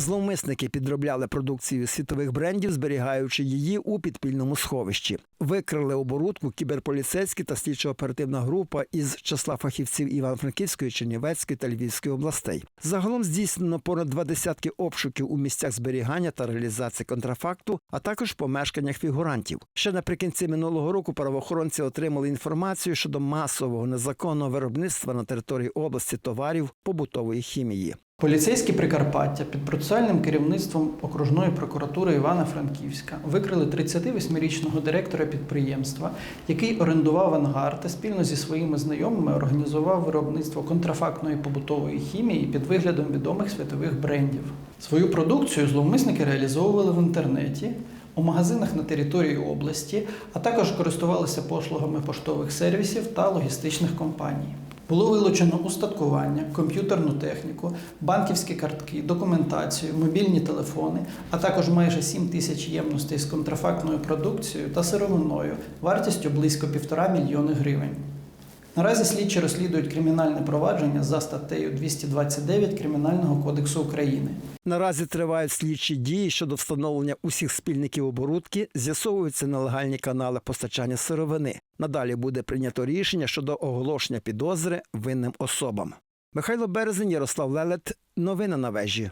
Зловмисники підробляли продукцію світових брендів, зберігаючи її у підпільному сховищі. Викрили оборудку кіберполіцейські та слідчо-оперативна група із числа фахівців Івано-Франківської, Чернівецької та Львівської областей. Загалом здійснено понад два десятки обшуків у місцях зберігання та реалізації контрафакту, а також в помешканнях фігурантів. Ще наприкінці минулого року правоохоронці отримали інформацію щодо масового незаконного виробництва на території області товарів побутової хімії. Поліцейські Прикарпаття під процесуальним керівництвом окружної прокуратури Івано-Франківська викрили 38-річного директора підприємства, який орендував ангар та спільно зі своїми знайомими організував виробництво контрафактної побутової хімії під виглядом відомих світових брендів. Свою продукцію зловмисники реалізовували в інтернеті. У магазинах на території області, а також користувалися послугами поштових сервісів та логістичних компаній. Було вилучено устаткування, комп'ютерну техніку, банківські картки, документацію, мобільні телефони, а також майже 7 тисяч ємностей з контрафактною продукцією та сировиною вартістю близько півтора мільйони гривень. Наразі слідчі розслідують кримінальне провадження за статтею 229 Кримінального кодексу України. Наразі тривають слідчі дії щодо встановлення усіх спільників оборудки, з'ясовуються нелегальні канали постачання сировини. Надалі буде прийнято рішення щодо оголошення підозри винним особам. Михайло Березень, Ярослав Лелет. Новини на вежі.